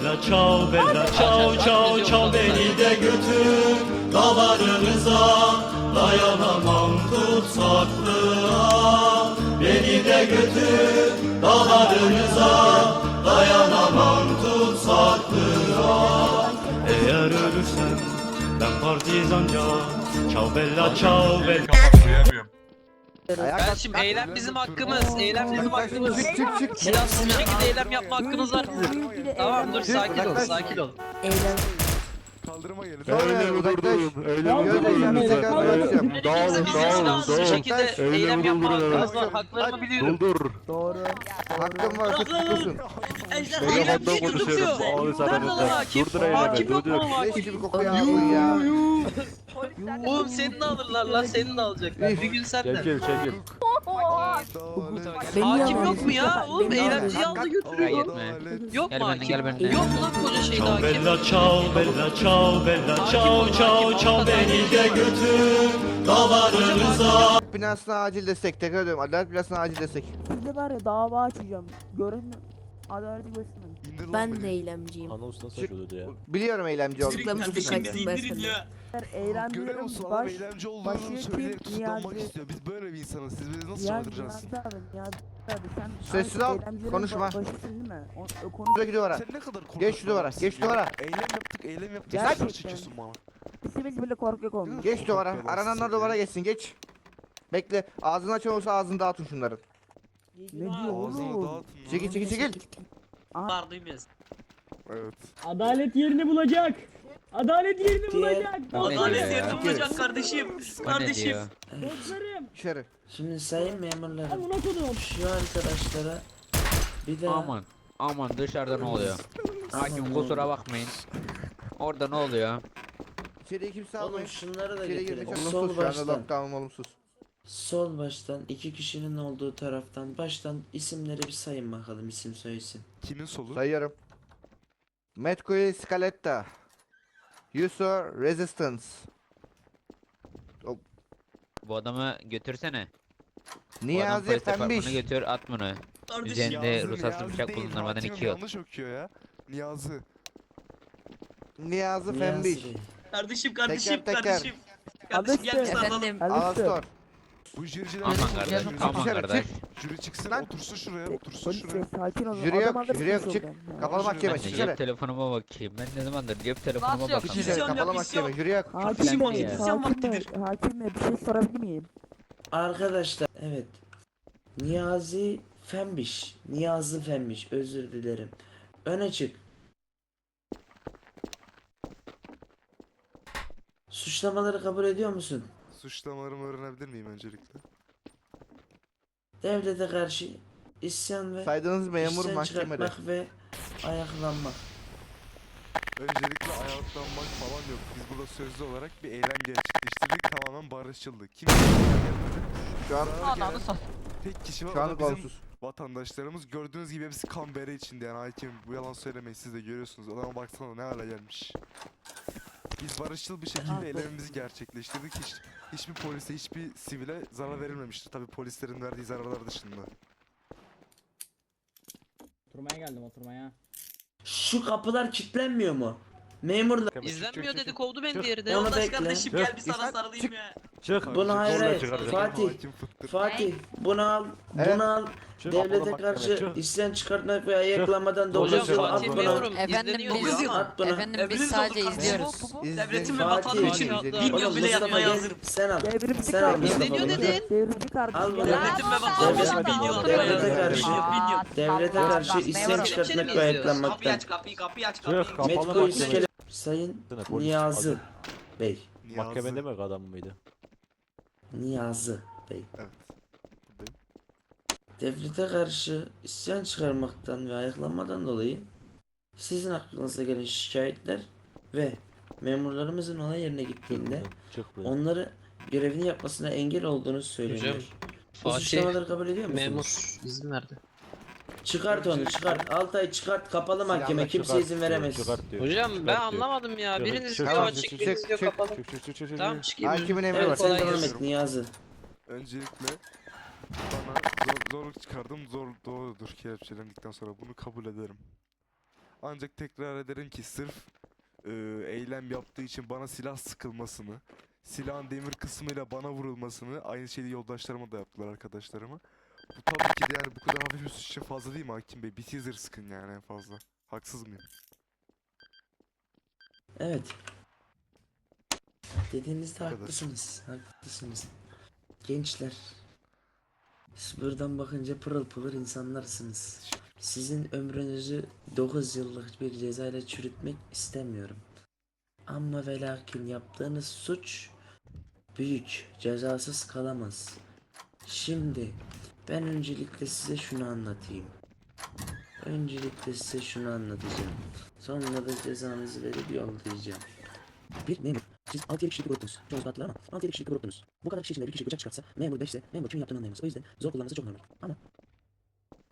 bella ciao bella ciao ciao ciao beni de götür. Dağlarınıza dayanamam tutsaklığa. Beni de götür. Dağlarınıza dayanamam tutsaklığa. Eğer ölürsem ben partizanca. Ciao bella ciao bella. Ben şimdi eylem bizim hakkımız. Eylem bizim hakkımız. Silahsız bir şekilde eylem yapma hakkınız var bizim. Tamam dur sakin ol sakin ol. Eylem. Kaldırıma gelin. Öyle durdurun. Gözle durdurun. Silahsız bir şekilde eylem yapma hakkınız var. Haklarımı biliyorum. Doldur. Doğru. Hakkın varsa tutuyorsun. Eylemci tutuyor. Nerede lan hakim? Hakim yok mu Leş hakim? gibi kokuyor ya. Oğlum seni de alırlar lan seni de alacaklar. Bir gün sen de. çekil. Hakim yok mu ya? Oğlum eğlenceyi aldı götürüyor. Yok mu Gel benimle, gel hakim? benimle. Yok mu lan koca şeyde Ciao hakim? bella ciao bella ciao bella ciao ciao ciao beni de götür dağlarınıza Binasına acil destek. Tekrar ediyorum. Adalet binasına acil destek. Sizde var ya dava açacağım. Görün. Göstermeyin. Ben de eylemciyim. Nasıl Çık. açılıyordu ya? Biliyorum eylemci indirin mesela. ya. Eğlenmiyorum. Görüyor musun adam Baş. eylemci olduğunu söyleyerek kim, Niyazi- istiyor. Biz böyle bir insanız. Siz bizi nasıl Ya çaldıracağız? Niyazi abi, Niyazi abi sen Sessiz ol, eylemcilerin konuşma. ba- Başısın değil mi? O, o konu Şuradaki duvara. Sen ne kadar korkak Geç şu duvara, adamsın geç ya. duvara. Eylem yaptık, eylem yaptık. Gerçekten. Sen çekiyorsun bana. ikimiz bile korkak olmuş. Geç duvara. Arananlar duvara geçsin. Geç. Bekle. Ağzını açamıyorsa ağzını dağıtın şunların. Ne diyor Ağzını oğlum? dağıtın. Çekil lan. çekil duymuyoruz. Evet. Adalet yerini bulacak. Adalet yerini bulacak. Adalet yerini bulacak kardeşim. Kardeşim. Dostlarım. İçeri. Şimdi sayın memurlarım Amına kodum. şu arkadaşlara bir daha Aman. Aman dışarıda ne oluyor? Hakim kusura oğlum. bakmayın. Orada ne oluyor? İçeriye kimse Oğlum almayın. şunları da getirin. Sol baştan. lockdown olumsuz. Sol baştan iki kişinin olduğu taraftan baştan isimleri bir sayın bakalım isim soyisim. Kimin solu? Sayıyorum. Metcui Scaletta. User Resistance. Bu adamı götürsene. Bu adam Niyazi polis departmanına Pembiş. götür at bunu. Kardeşim. Üzerinde ruhsatsız bıçak değil, bulundurmadan iki yıl. Yanlış okuyor ya. Niyazi. Niyazi Niyazi Pembiş. Bey. Kardeşim kardeşim teker. kardeşim. Kardeşim gel sarılalım. Efendim. Alıştı. Alastor. Bu jüriler... Aman kardeş. Jüri- Aman Dışarı kardeş. çık. Jüri çıksın Lan. otursun şuraya, otursun şuraya. bey sakin olun. Jüri Adam yok, jüri yok, çık. oradan. Ya. Kapalı mahkeme Ben de cep telefonuma bakayım. Ben ne zamandır cep telefonuma Nasıl yok? bakamıyorum. İçeri Misyon kapalı yok, mahkeme. misyon. Jüri yok. Hakim Sen bey, hakim bey, vaktidir. hakim bey bir şey sorabilir miyim? Arkadaşlar evet. Niyazi Fembiş. Niyazi Fembiş özür dilerim. Öne çık. Suçlamaları kabul ediyor musun? Suçlamalarımı öğrenebilir miyim öncelikle? Devlete karşı isyan ve Saydığınız memur işten mahkemede. çıkartmak ve ayaklanmak. Öncelikle ayaklanmak falan yok. Biz burada sözlü olarak bir eylem gerçekleştirdik. Tamamen barışçıldı. Kimse gelmedi. Şu an Zarar gelen tek kişi var. şu o an da bizim vatandaşlarımız. Gördüğünüz gibi hepsi kan bere içinde yani hakim. Bu yalan söylemeyin siz de görüyorsunuz. Adama baksana ne hale gelmiş. Biz barışçıl bir şekilde eylemimizi gerçekleştirdik. Hiç, hiçbir polise, hiçbir sivile zarar verilmemiştir. Tabi polislerin verdiği zararlar dışında. Oturmaya geldim oturmaya. Şu kapılar kilitlenmiyor mu? Memurlar İzlenmiyor dedi kovdu beni diğeri de. Onu Yoldaş bekle. kardeşim gel bir sana sarılayım ya. Çık. Bunu hayır hayır. Fatih. Fatih bunu al. Evet. Bunu al. Çık. Devlete karşı çık. isyan çıkartmak ve ayaklanmadan Hocam dolayı Hocam, at Fatih bunu. memurum At izleniyor Efendim biz- ama. At bunu. Efendim biz Emriniz sadece oldu kardeşim. izliyoruz. Devletim ve vatanım için Fatih. bin yıl Oğlum bile Mustafa yapmaya gel. hazırım. Sen al. Devrimci Sen al kardeşim. İzleniyor dedin. Devrimci kardeşim. Al bunu. Devletim ve vatanım için bin yıl yapmaya Devlete hazırım. karşı- yıl. Devlete karşı isyan çıkartmak ve Kapıyı ayaklanmaktan. aç kapıyı kapıyı aç kapıyı. Kapalı mahkeme. İskele. Sayın Polis Niyazi. Bey. Niyazi. Mahkeme demek adam mıydı? Niyazi Bey. Evet. Buradayım. Devlete karşı isyan çıkarmaktan ve ayaklanmadan dolayı sizin hakkınızda gelen şikayetler ve memurlarımızın olay yerine gittiğinde onları görevini yapmasına engel olduğunu söyleniyor. Hocam, Bu Fatih, suçlamaları kabul ediyor musunuz? Memur izin verdi. Çıkart onu çıkart. Altay çıkart kapalı mahkeme kimse izin veremez. çıkart diyor. Hocam ben anlamadım ya. Biriniz diyor çık, açık, çık, biriniz diyor kapalı. Tamam çıkayım. Hakimin emri Evet, var. Sen Devam et Niyazi. Öncelikle bana zor, zorluk çıkardım. Zor doğrudur kelepçelendikten sonra bunu kabul ederim. Ancak tekrar ederim ki sırf e, eylem yaptığı için bana silah sıkılmasını, silahın demir kısmıyla bana vurulmasını aynı şeyi yoldaşlarıma da yaptılar arkadaşlarıma. Bu tabii ki de yani bu kadar hafif bir suç için fazla değil mi Hakim Bey? Bir teaser sıkın yani en fazla. Haksız mıyım? Evet. Dediğinizde haklısınız. Haklısınız. Gençler. Siz buradan bakınca pırıl pırıl insanlarsınız. Sizin ömrünüzü 9 yıllık bir cezayla çürütmek istemiyorum. Ama ve lakin yaptığınız suç büyük, cezasız kalamaz. Şimdi ben öncelikle size şunu anlatayım. Öncelikle size şunu anlatacağım. Sonra da cezanızı verip yollayacağım. Bir memur. Siz 6 kişilik gruptunuz. Çoğunuz battılar ama 6 kişilik gruptunuz. Bu kadar kişi içinde bir kişi bıçak çıkartsa memur 5 ise memur kimin yaptığını anlayamaz. O yüzden zor kullanması çok normal. Ama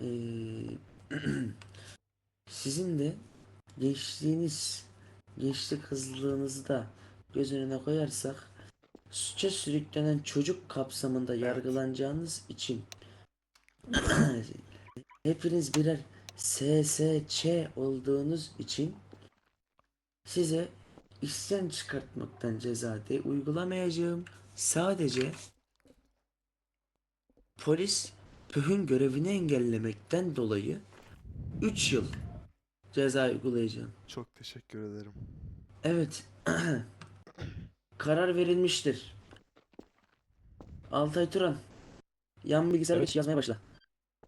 eee sizin de gençliğiniz, gençlik hızlılığınızı da göz önüne koyarsak suça sürüklenen çocuk kapsamında yargılanacağınız için hepiniz birer SSÇ olduğunuz için size isyan çıkartmaktan ceza de uygulamayacağım. Sadece polis pühün görevini engellemekten dolayı 3 yıl ceza uygulayacağım. Çok teşekkür ederim. Evet. Karar verilmiştir. Altay Turan. Yan bilgisayara geç yazmaya başla.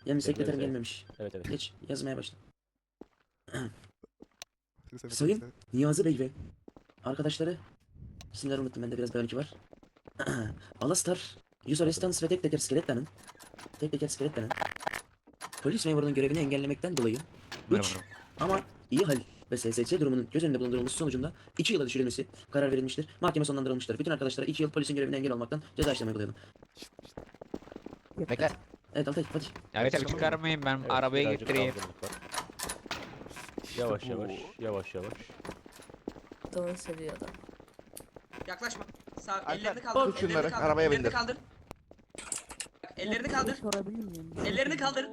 Yan sekreterim evet. gelmemiş. Evet evet. Geç yazmaya başla. Sayın Niyazi Bey ve arkadaşları isimleri unuttum bende biraz belki var. Alastar, User Resistance ve tek teker Skeleta'nın tek teker Skeleta'nın polis memurunun görevini engellemekten dolayı Merhaba. 3 ama iyi hal ve SSC durumunun göz önünde bulundurulması sonucunda 2 yıla düşürülmesi karar verilmiştir. Mahkeme sonlandırılmıştır. Bütün arkadaşlara 2 yıl polisin görevine engel olmaktan ceza işlemi uygulayalım. Bekle. Evet Altay hadi. Arkadaşlar çıkarmayın ben Evet, arabaya getireyim. Yavaş yavaş yavaş yavaş. Doğru söylüyor adam. Yaklaşma. Sağ Alper, ellerini kaldır. tut şunları, ellerini kaldır, arabaya ellerini bindir. kaldır. Ellerini kaldır. Sorabilir miyim? Ellerini kaldır.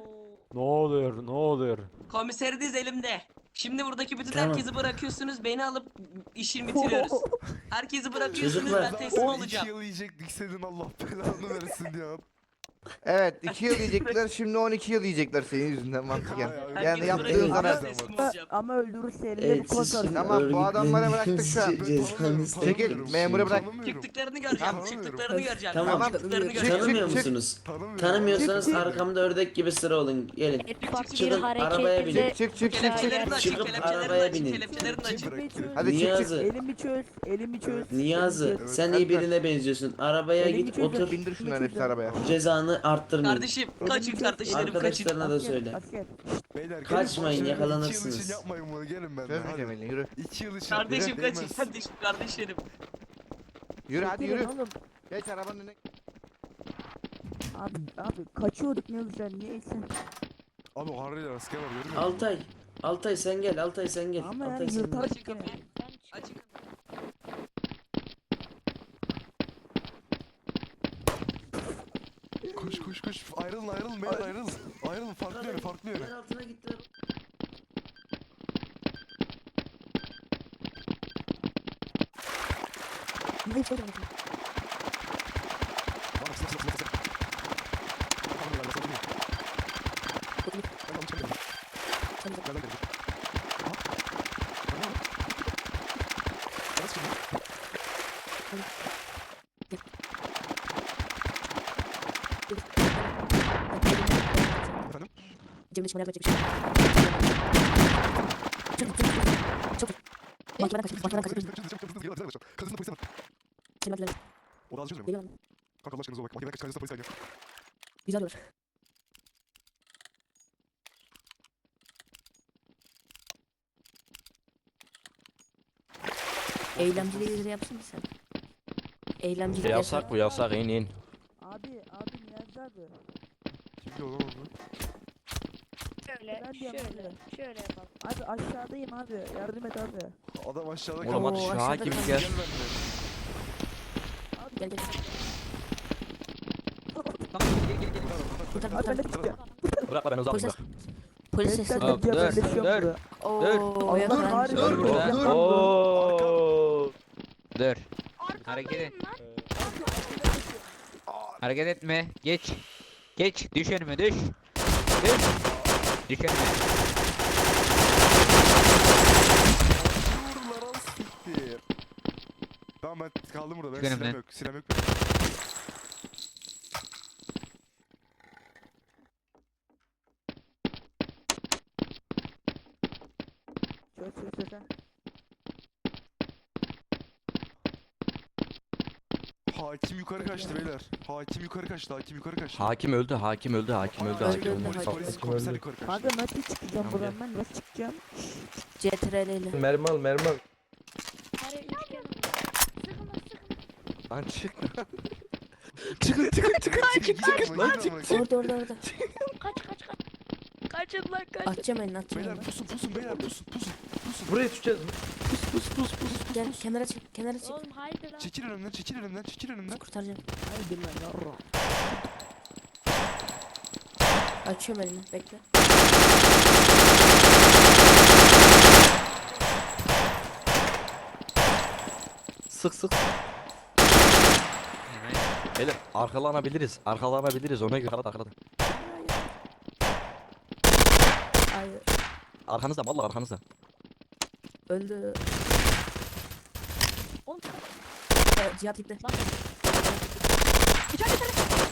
Ne oluyor ne oluyor? Komiseriniz elimde. Şimdi buradaki bütün Tamam. herkesi bırakıyorsunuz. Beni alıp işini bitiriyoruz. Herkesi bırakıyorsunuz Çocuklar. ben teslim Sen olacağım. iki yıl yiyecektik senin Allah belanı versin ya. Evet 2 yıl yiyecekler şimdi 12 yıl yiyecekler senin yüzünden mantıken. Yani yaptığın zarar. teslim Ama, öldürürse elinde Evet bir siz şimdi Tamam, bu adamları bıraktık şu an. cezanız Tanımıyorum, Çekil, memuru bırak. Çıktıklarını göreceğim. Tanımıyorum. Çıktıklarını göreceğim. Tamam. Çıktıklarını Çık, göreceğim. Tanımıyor çık, çık. musunuz? Tanımıyorum. Tanımıyorsanız Çık, çık. arkamda ördek gibi sıra olun. Gelin. Bir Çıkın, arabaya binin. Çık çık çık çık. Kelepçelerini Çıkıp kelepçelerini arabaya açın, binin. kelepçelerini açın. Elimi çöz. Hadi çık çık. Niyazi. Elimi çöz. Elimi çöz. Niyazi. Evet, sen iyi birine benziyorsun. Arabaya Elimi git çöz, otur. Bindir şunların hepsi arabaya. Cezanı arttırmayın. Kardeşim kaçın kardeşlerim kaçın. Arkadaşlarına da söyle. asker. Beyler, Kaçmayın, başlayalım. yakalanırsınız. İki yıl için yapmayın bunu gelin benden Çözmeyeceğim hadi. elini yürü. İki yıl için Kardeşim değmez. kaçın kardeşim kardeşlerim. Yürü hadi yürü. Oğlum. Geç arabanın önüne. Abi, abi kaçıyorduk ne güzel niyeyse. Abi harriyle asker var görmüyor musun? Altay. Altay sen gel. Altay sen gel. Ama Altay yani sen gel. yırtar Açın kapıyı. Açın. Koş ayrılın ayrılın beyler ayrılın. Ayrılın farklı yöne farklı yöne. Yer altına gittiler. Silah, silah, silah, silah. Tamam, beyler, sana değil. Ben alacağım beni. Nereden gelecek? Aha. Aha. Nasıl çıkıyor? Efendim? Cemil İşman'a yapacak bir şey. Çok çok çok çok. Mahkemeden kaçırmış, mahkemeden kaçırmış. Kaçın, kaçın, kaçın. Kaçın, polise bak. Şimdi mahkemeden O da alacağız mı? geliyor. Kanka Allah aşkına bak. Mahkemeye kaç kaçın, polise gel. Güzel olur. Eylemciyle ilgili yapsın mı sen? Eylemciyle Yasak bu yasak in in. Abi abi Niyazi abi. Kim ki o zaman bu? Şöyle, Ben de şöyle, şöyle yapalım. Abi aşağıdayım abi yardım et abi. Adam aşağıda Oğlum kaldı. şaha aşağıda gibi kalmış. gel. Gel benimle. Abi Gel gel. Tamam gel gel gel. Kurtar abi ben de çıkacağım. Bırakma ben o zaman Polis bırak. Polis Bekle, sesleri. Hop, bekle, dur, dur. burada. Oo, ya Allah ben kahretsin. Dur burada. Dur. Oo. Dur. Hareket et. Hareket etme. Geç. Geç. Düş önüme düş. Düş. Düş önüme. Vurdular al siktir. Tamam ben kaldım burada. Ben Çık silahım önümden. yok. Silahım yok. benim. Çöz, çöz, çöz, çöz. Hakim yukarı kaçtı beyler. Hakim yukarı kaçtı. Hakim yukarı kaçtı. Hakim öldü, hakim öldü, hakim öldü, Öldü, hakim öldü, öldü. Polis, hakim. komiser yukarı kaçtı. Kanka nasıl çıkacağım buradan ben? Nasıl çıkacağım? CTRL ile. Mermi al, mermi al. Lan çık. çıkın çıkın çıkın çıkın çıkın lan çık. Orada orada orada. Kaç kaç kaç. Kaçın lan kaç. Atacağım elini atacağım Beyler elini. pusun pusun beyler pusun pusun. Pusun. Buraya tutacağız. Pus pus pus pus. Gel kenara çık kenara çık. Oğlum haydi lan. Çekil önümden çekil önümden çekil önümden. Kurtaracağım. Haydi lan yarra. Açıyorum elini bekle. Sık sık. Beyler arkalanabiliriz, arkalanabiliriz ona göre. Arkada, arkada. Hayır. Arkanızda, vallahi arkanızda. Öldü. Oğlum Evet, Cihat gitti. İçeride içeride.